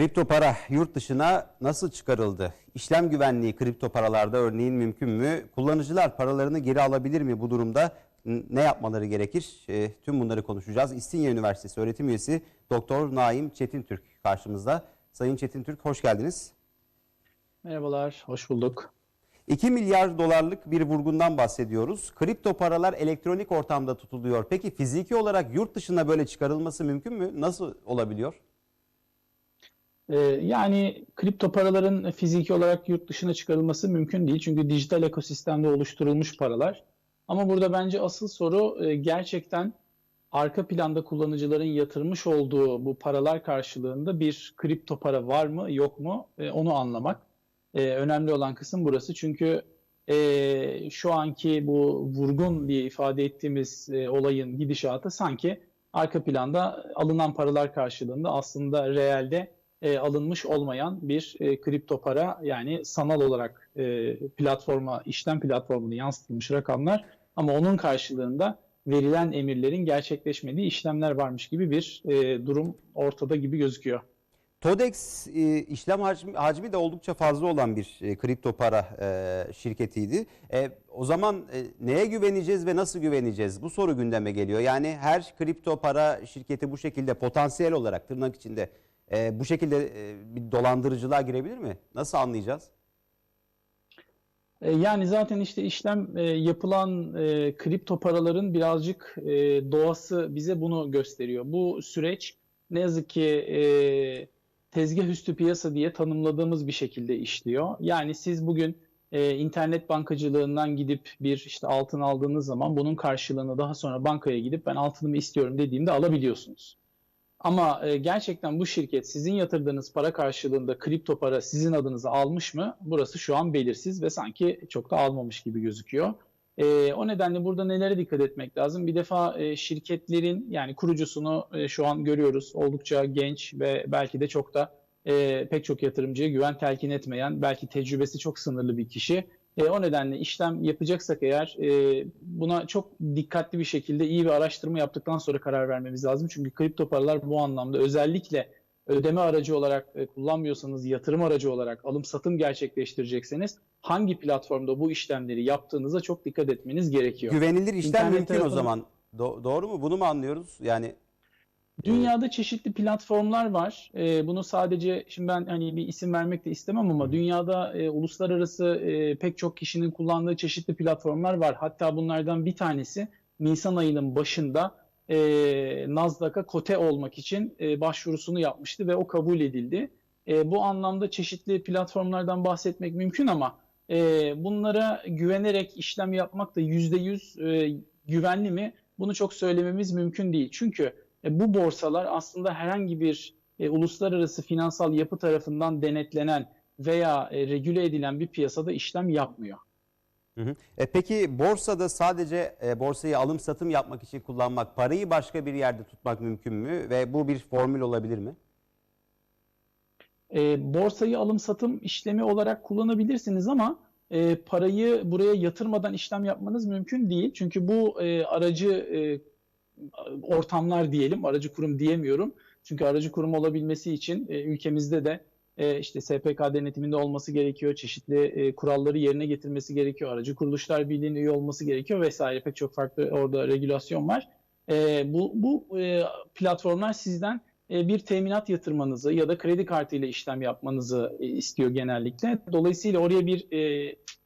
Kripto para yurt dışına nasıl çıkarıldı? İşlem güvenliği kripto paralarda örneğin mümkün mü? Kullanıcılar paralarını geri alabilir mi bu durumda? Ne yapmaları gerekir? E, tüm bunları konuşacağız. İstinye Üniversitesi öğretim üyesi Doktor Naim Çetintürk karşımızda. Sayın Çetintürk hoş geldiniz. Merhabalar, hoş bulduk. 2 milyar dolarlık bir vurgundan bahsediyoruz. Kripto paralar elektronik ortamda tutuluyor. Peki fiziki olarak yurt dışına böyle çıkarılması mümkün mü? Nasıl olabiliyor? Ee, yani kripto paraların fiziki olarak yurt dışına çıkarılması mümkün değil. Çünkü dijital ekosistemde oluşturulmuş paralar. Ama burada bence asıl soru e, gerçekten arka planda kullanıcıların yatırmış olduğu bu paralar karşılığında bir kripto para var mı yok mu E, onu anlamak. E, önemli olan kısım burası. Çünkü şu anki bu vurgun diye ifade ettiğimiz olayın gidişatı sanki arka planda alınan paralar karşılığında aslında realde e, alınmış olmayan bir e, kripto para yani sanal olarak e, platforma işlem platformuna yansıtılmış rakamlar ama onun karşılığında verilen emirlerin gerçekleşmediği işlemler varmış gibi bir e, durum ortada gibi gözüküyor. Todex e, işlem hacmi, hacmi de oldukça fazla olan bir e, kripto para e, şirketiydi. E, o zaman e, neye güveneceğiz ve nasıl güveneceğiz? Bu soru gündeme geliyor. Yani her kripto para şirketi bu şekilde potansiyel olarak tırnak içinde e, bu şekilde e, bir dolandırıcılığa girebilir mi? Nasıl anlayacağız? E, Yani zaten işte işlem e, yapılan e, kripto paraların birazcık e, doğası bize bunu gösteriyor. Bu süreç ne yazık ki e, tezgah üstü piyasa diye tanımladığımız bir şekilde işliyor. Yani siz bugün e, internet bankacılığından gidip bir işte altın aldığınız zaman bunun karşılığını daha sonra bankaya gidip ben altınımı istiyorum dediğimde alabiliyorsunuz. Ama e, gerçekten bu şirket sizin yatırdığınız para karşılığında kripto para sizin adınıza almış mı? Burası şu an belirsiz ve sanki çok da almamış gibi gözüküyor. E, o nedenle burada nelere dikkat etmek lazım? Bir defa e, şirketlerin yani kurucusunu e, şu an görüyoruz. Oldukça genç ve belki de çok da e, pek çok yatırımcıya güven telkin etmeyen, belki tecrübesi çok sınırlı bir kişi. E, o nedenle işlem yapacaksak eğer e, buna çok dikkatli bir şekilde iyi bir araştırma yaptıktan sonra karar vermemiz lazım. Çünkü kripto paralar bu anlamda özellikle ödeme aracı olarak e, kullanmıyorsanız, yatırım aracı olarak alım satım gerçekleştirecekseniz hangi platformda bu işlemleri yaptığınıza çok dikkat etmeniz gerekiyor. Güvenilir işlem İnternet mümkün o tarafını- zaman. Do- doğru mu? Bunu mu anlıyoruz? Yani Dünyada çeşitli platformlar var. Ee, bunu sadece şimdi ben hani bir isim vermek de istemem ama dünyada e, uluslararası e, pek çok kişinin kullandığı çeşitli platformlar var. Hatta bunlardan bir tanesi Nisan ayının başında e, Nasdaq'a kote olmak için e, başvurusunu yapmıştı ve o kabul edildi. E, bu anlamda çeşitli platformlardan bahsetmek mümkün ama e, bunlara güvenerek işlem yapmak da %100 e, güvenli mi? Bunu çok söylememiz mümkün değil. Çünkü e, bu borsalar aslında herhangi bir e, uluslararası finansal yapı tarafından denetlenen veya e, regüle edilen bir piyasada işlem yapmıyor. Hı hı. E peki borsada sadece e, borsayı alım satım yapmak için kullanmak, parayı başka bir yerde tutmak mümkün mü ve bu bir formül olabilir mi? E, borsayı alım satım işlemi olarak kullanabilirsiniz ama e, parayı buraya yatırmadan işlem yapmanız mümkün değil. Çünkü bu e, aracı e, ortamlar diyelim, aracı kurum diyemiyorum. Çünkü aracı kurum olabilmesi için e, ülkemizde de e, işte SPK denetiminde olması gerekiyor, çeşitli e, kuralları yerine getirmesi gerekiyor, aracı kuruluşlar birliğine üye olması gerekiyor vesaire pek çok farklı orada regülasyon var. E, bu bu e, platformlar sizden e, bir teminat yatırmanızı ya da kredi kartıyla işlem yapmanızı e, istiyor genellikle. Dolayısıyla oraya bir e,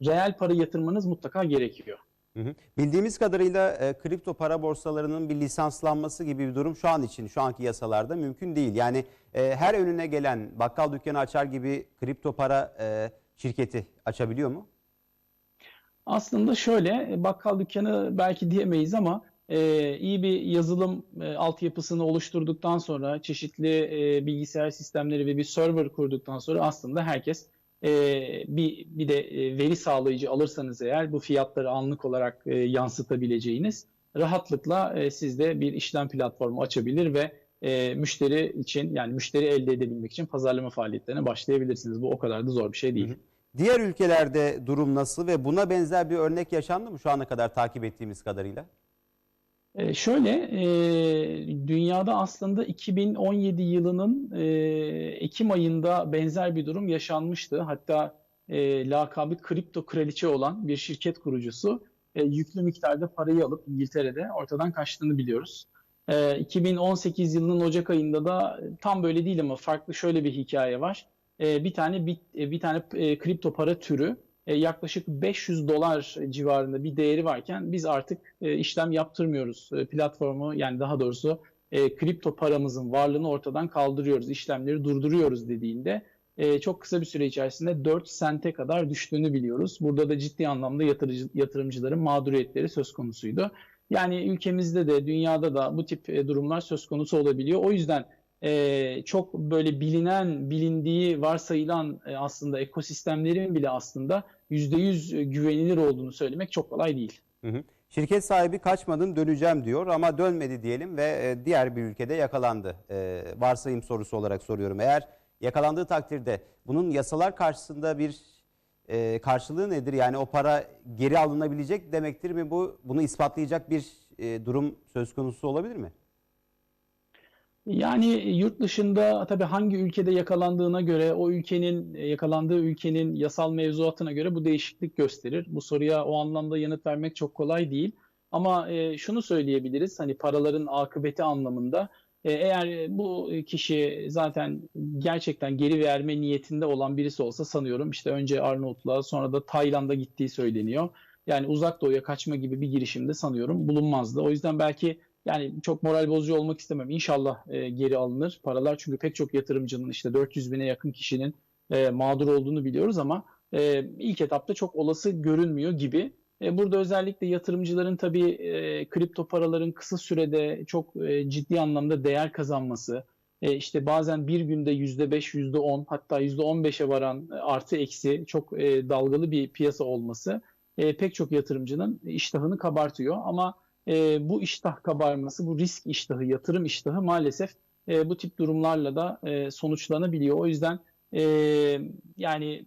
reel para yatırmanız mutlaka gerekiyor. Hı hı. Bildiğimiz kadarıyla e, kripto para borsalarının bir lisanslanması gibi bir durum şu an için, şu anki yasalarda mümkün değil. Yani e, her önüne gelen bakkal dükkanı açar gibi kripto para e, şirketi açabiliyor mu? Aslında şöyle e, bakkal dükkanı belki diyemeyiz ama e, iyi bir yazılım e, altyapısını oluşturduktan sonra çeşitli e, bilgisayar sistemleri ve bir server kurduktan sonra aslında herkes e, bir bir de e, veri sağlayıcı alırsanız eğer bu fiyatları anlık olarak e, yansıtabileceğiniz rahatlıkla e, siz de bir işlem platformu açabilir ve e, müşteri için yani müşteri elde edebilmek için pazarlama faaliyetlerine başlayabilirsiniz. Bu o kadar da zor bir şey değil. Diğer ülkelerde durum nasıl ve buna benzer bir örnek yaşandı mı şu ana kadar takip ettiğimiz kadarıyla? E, şöyle, e, dünyada aslında 2017 yılının e, Ekim ayında benzer bir durum yaşanmıştı. Hatta e, lakabı kripto kraliçe olan bir şirket kurucusu e, yüklü miktarda parayı alıp İngiltere'de ortadan kaçtığını biliyoruz. E, 2018 yılının Ocak ayında da tam böyle değil ama farklı şöyle bir hikaye var. E, bir tane bit, e, bir tane e, kripto para türü e, yaklaşık 500 dolar civarında bir değeri varken biz artık e, işlem yaptırmıyoruz. E, platformu yani daha doğrusu kripto paramızın varlığını ortadan kaldırıyoruz, işlemleri durduruyoruz dediğinde çok kısa bir süre içerisinde 4 sente kadar düştüğünü biliyoruz. Burada da ciddi anlamda yatırıcı, yatırımcıların mağduriyetleri söz konusuydu. Yani ülkemizde de dünyada da bu tip durumlar söz konusu olabiliyor. O yüzden e, çok böyle bilinen, bilindiği, varsayılan e, aslında ekosistemlerin bile aslında %100 güvenilir olduğunu söylemek çok kolay değil. Hı hı. Şirket sahibi kaçmadım döneceğim diyor ama dönmedi diyelim ve e, diğer bir ülkede yakalandı. E, varsayım sorusu olarak soruyorum. Eğer yakalandığı takdirde bunun yasalar karşısında bir e, karşılığı nedir? Yani o para geri alınabilecek demektir mi bu? Bunu ispatlayacak bir e, durum söz konusu olabilir mi? Yani yurt dışında tabii hangi ülkede yakalandığına göre o ülkenin yakalandığı ülkenin yasal mevzuatına göre bu değişiklik gösterir. Bu soruya o anlamda yanıt vermek çok kolay değil. Ama e, şunu söyleyebiliriz hani paraların akıbeti anlamında e, eğer bu kişi zaten gerçekten geri verme niyetinde olan birisi olsa sanıyorum işte önce Arnavutluğa sonra da Tayland'a gittiği söyleniyor. Yani uzak doğuya kaçma gibi bir girişimde sanıyorum bulunmazdı. O yüzden belki yani çok moral bozucu olmak istemem. İnşallah e, geri alınır paralar. Çünkü pek çok yatırımcının işte 400 bine yakın kişinin e, mağdur olduğunu biliyoruz ama e, ilk etapta çok olası görünmüyor gibi. E, burada özellikle yatırımcıların tabii e, kripto paraların kısa sürede çok e, ciddi anlamda değer kazanması, e, işte bazen bir günde %5, %10 hatta %15'e varan e, artı eksi çok e, dalgalı bir piyasa olması e, pek çok yatırımcının iştahını kabartıyor. Ama e, bu iştah kabarması, bu risk iştahı, yatırım iştahı maalesef e, bu tip durumlarla da e, sonuçlanabiliyor. O yüzden e, yani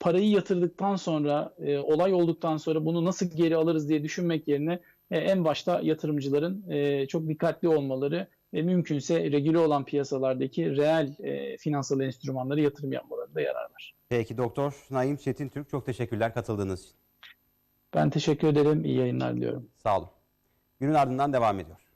parayı yatırdıktan sonra, e, olay olduktan sonra bunu nasıl geri alırız diye düşünmek yerine e, en başta yatırımcıların e, çok dikkatli olmaları ve mümkünse regüle olan piyasalardaki reel e, finansal enstrümanlara yatırım yapmalarında yarar var. Peki Doktor Naim Çetin Türk çok teşekkürler katıldığınız için. Ben teşekkür ederim. İyi yayınlar diliyorum. Sağ olun. Günün ardından devam ediyor.